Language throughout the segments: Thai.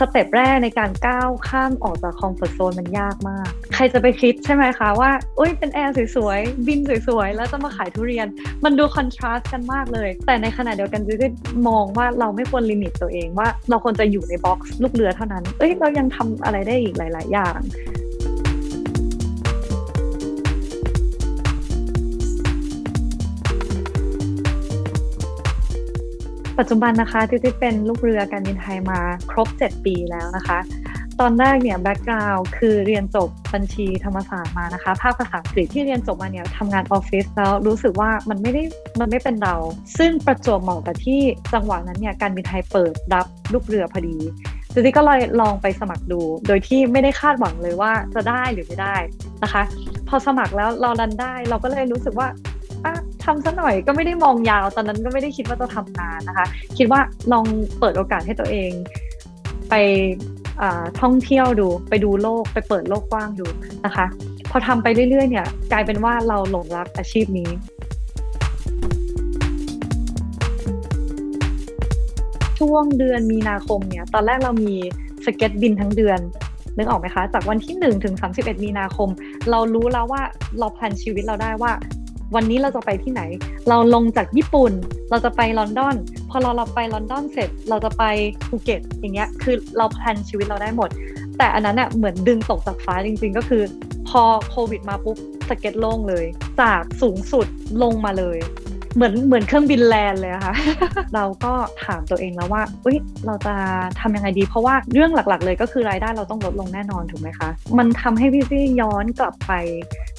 สเต็ปแรกในการก้าวข้ามออกจากคอมฟอร์ทโซนมันยากมาก ใครจะไปคิดใช่ไหมคะว่าอุ้ยเป็นแอร์สวยๆ บินสวยๆ แล้วจะมาขายทุเรียน มันดูคอนทราสต์กันมากเลย แต่ในขณะเดียวกันจะมองว่าเราไม่ควรลิมิตตัวเองว่าเราควรจะอยู่ในบ็อกซ์ลูกเรือเท่านั้น เอ้ยเรายังทำอะไรได้อีกหลาย ๆ อย่าง ปัจจุบันนะคะที่ที่เป็นลูกเรือการบินไทยมาครบ 7 ปีแล้วนะคะ ตอนแรกเนี่ยแบ็กกราวด์คือเรียนจบบัญชีธรรมศาสตร์มานะคะ ภาคภาษาอังกฤษที่เรียนจบมาเนี่ยทำงานออฟฟิศแล้วรู้สึกว่ามันไม่ได้มันไม่เป็นเรา ซึ่งประจวบเหมาะกับที่จังหวะนั้นเนี่ยการบินไทยเปิดรับลูกเรือพอดีจิซี่ก็เลยลองไปสมัครดู โดยที่ไม่ได้คาดหวังเลยว่าจะได้หรือไม่ได้นะคะ พอสมัครแล้วเราดันได้ เราก็เลยรู้สึกว่า ทำซะหน่อยก็ไม่ได้มองยาว ตอนนั้นก็ไม่ได้คิดว่าจะทำนานนะคะ คิดว่าลองเปิดโอกาสให้ตัวเอง ไปท่องเที่ยวดู ไปดูโลกไปเปิดโลกกว้างดูนะคะ พอทำไปเรื่อยๆเนี่ย กลายเป็นว่าเราหลงรักอาชีพนี้ช่วงเดือนมีนาคมเนี่ย ตอนแรกเรามีสเก็ตบินทั้งเดือน นึกออกไหมคะ จากวันที่ 1 ถึง 31 มีนาคม เรารู้แล้วว่าเราแพลนชีวิตเราได้ว่า วันนี้เราจะไปที่ไหน เราลงจากญี่ปุ่น เราจะไปลอนดอน พอเราเราไปลอนดอนเสร็จ เราจะไปภูเก็ตอย่างเงี้ย คือเราแพลนชีวิตเราได้หมด แต่อันนั้นเน่ยเหมือนดึงตกจากฟ้าจริง ๆ ก็คือ พอโควิดมาปุ๊บสเก็ตโล่งเลย จากสูงสุดลงมาเลย เหมือนเหมือนเครื่องบินแลนเลยค่ะ เราก็ถามตัวเองแล้วว่าเอ้ยเราจะทำยังไงดี เพราะว่าเรื่องหลักๆ เลยก็คือรายได้เราต้องลดลงแน่นอนถูกไหมคะ มันทำให้พี่ซี่ย้อนกลับไป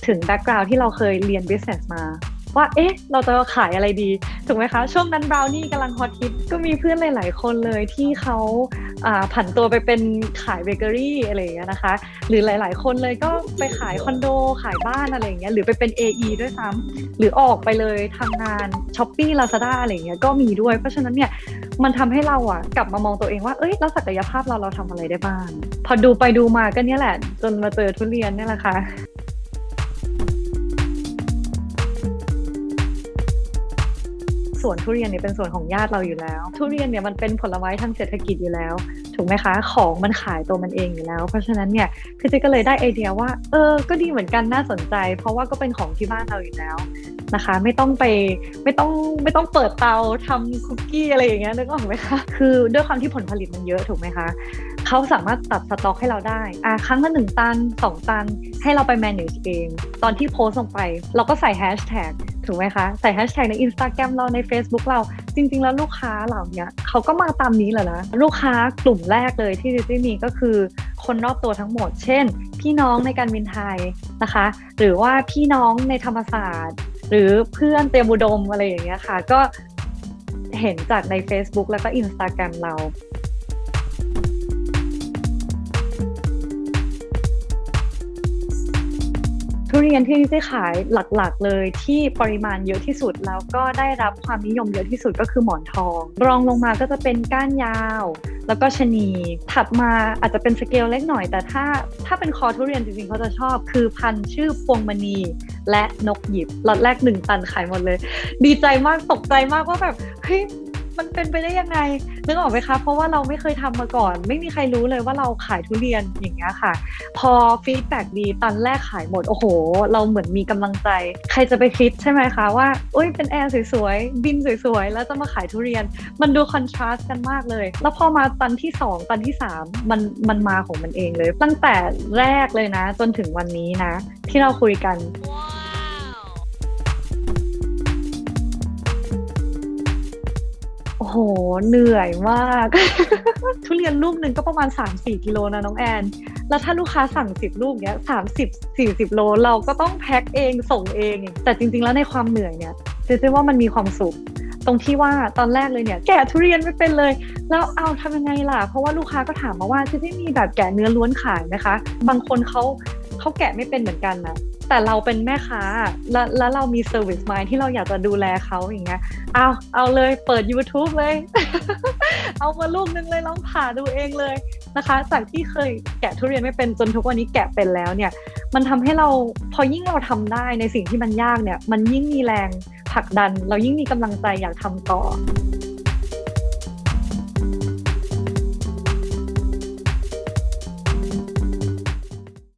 ถึงแบ็กกราวที่เราเคยเรียน business มา ว่า เอ๊ะ เราจะขายอะไรดี ถูกไหมคะ ช่วงนั้นบราวนี่กำลังฮอตฮิต ก็มีเพื่อนหลาย ๆ คนเลยที่เขาผันตัวไปเป็นขายเบเกอรี่อะไรอย่างเงี้ยนะคะ หรือหลาย ๆ คนเลยก็ไปขายคอนโด ขายบ้านอะไรอย่างเงี้ย หรือไปเป็น AE ด้วยซ้ำหรือออกไปเลยทำงานช้อปปี้ลาซาด้าอะไรอย่างเงี้ย ก็มีด้วย เพราะฉะนั้นเนี่ย มันทำให้เราอะกลับมามองตัวเองว่า เอ้ย แล้วศักยภาพเราเราทำอะไรได้บ้าง พอดูไปดูมาก็เนี่ยแหละ จนมาเจอทุเรียนเนี่ยแหละค่ะ วนทุเรียนเนี่ยเป็นส่วนของญาติเราอยู่แล้ว ทุเรียนเนี่ยมันเป็นผลไม้ทางเศรษฐกิจอยู่แล้ว ถูกไหมคะ ของมันขายตัวมันเองอยู่แล้ว เพราะฉะนั้นเนี่ยคือเจ๊ก็เลยได้ไอเดียว่า เออ ก็ดีเหมือนกันน่าสนใจ เพราะว่าก็เป็นของที่บ้านเราอยู่แล้วนะคะ ไม่ต้องไปไม่ต้องไม่ต้องเปิดเตาทำคุกกี้อะไรอย่างเงี้ยนึกออกไหมคะคือด้วยความที่ผลผลิตมันเยอะถูกไหมคะเขาสามารถตัดสต็อกให้เราได้อะครั้งละหนึ่งตันสองตันให้เราไป manage เอง ตอนที่โพสต์ลงไป เราก็ใส่แฮชแท็ก ถูกไหมคะ ใส่แฮชแท็กใน Instagram เราใน Facebook เราจริง ๆ แล้วลูกค้าเหล่านี้เขาก็มาตามนี้แหละนะ ลูกค้ากลุ่มแรกเลยที่ดิจิมีก็คือคนรอบตัวทั้งหมด เช่น พี่น้องในการบินไทยนะคะ หรือว่าพี่น้องในธรรมศาสตร์ หรือเพื่อนเตรียมอุดมอะไรอย่างเงี้ยค่ะ ก็เห็นจากใน Facebook แล้วก็ Instagram เรา ทุเรียนที่ที่ขายหลักๆ เลยที่ปริมาณเยอะที่สุดแล้วก็ได้รับความนิยมเยอะที่สุดก็คือหมอนทอง รองลงมาก็จะเป็นก้านยาว แล้วก็ชะนีถัดมาอาจจะเป็นสเกลเล็กหน่อย แต่ถ้าถ้าเป็นคอทุเรียนจริงๆเขาจะชอบ คือพันชื่อพวงมณีและนกหยิบล็อตแรกหนึ่งตันขายหมดเลย ดีใจมากตกใจมากว่าแบบเฮ้ย มันเป็นไปได้ยังไงนึกออกไหมคะเพราะว่าเราไม่เคยทำมาก่อน ไม่มีใครรู้เลยว่าเราขายทุเรียนอย่างเงี้ยค่ะ พอฟีดแบ็ดีตันแรกขายหมดโอ้โห เราเหมือนมีกำลังใจ ใครจะไปคิดใช่ไหมคะว่าเอ้ยเป็นแอร์สวยๆบินสวยๆแล้วจะมาขายทุเรียน มันดูคอนทราสต์กันมากเลย แล้วพอมาตันที่ 2 ตันที่ 3 มันมันมาของมันเองเลย ตั้งแต่แรกเลยนะ จนถึงวันนี้นะ ที่เราคุยกัน เหนื่อยมาก ทุเรียนลูกหนึ่งก็ประมาณ 3-4 กิโลนะน้องแอน แล้วถ้าลูกค้าสั่ง 10 ลูกเนี้ย30 40 โลเราก็ต้องแพ็คเองส่งเอง แต่จริง ๆ แล้วในความเหนื่อยเนี่ยเจ๊ว่ามันมีความสุขตรงที่ว่าตอนแรกเลยเนี่ยแกะทุเรียนไม่เป็นเลย แล้วเอาทำยังไงล่ะ เพราะว่าลูกค้าก็ถามมาว่าเจ๊มีแบบแกะเนื้อล้วนขายไหมคะ บางคนเขาเขาแกะไม่เป็นเหมือนกันนะ แต่เราเป็นแม่ค้าแล้วแล้วเรามีเซอร์วิสมายที่เราอยากจะดูแลเขาอย่างเงี้ยเอาเอาเลยเปิด YouTube เลย เอามาลูกนึงเลยลองผ่าดูเองเลยนะคะ จากที่เคยแกะทุเรียนไม่เป็นจนทุกวันนี้แกะเป็นแล้วเนี่ย มันทำให้เราพอยิ่งเราทำได้ในสิ่งที่มันยากเนี่ย มันยิ่งมีแรงผลักดัน เรายิ่งมีกำลังใจอยากทำต่อ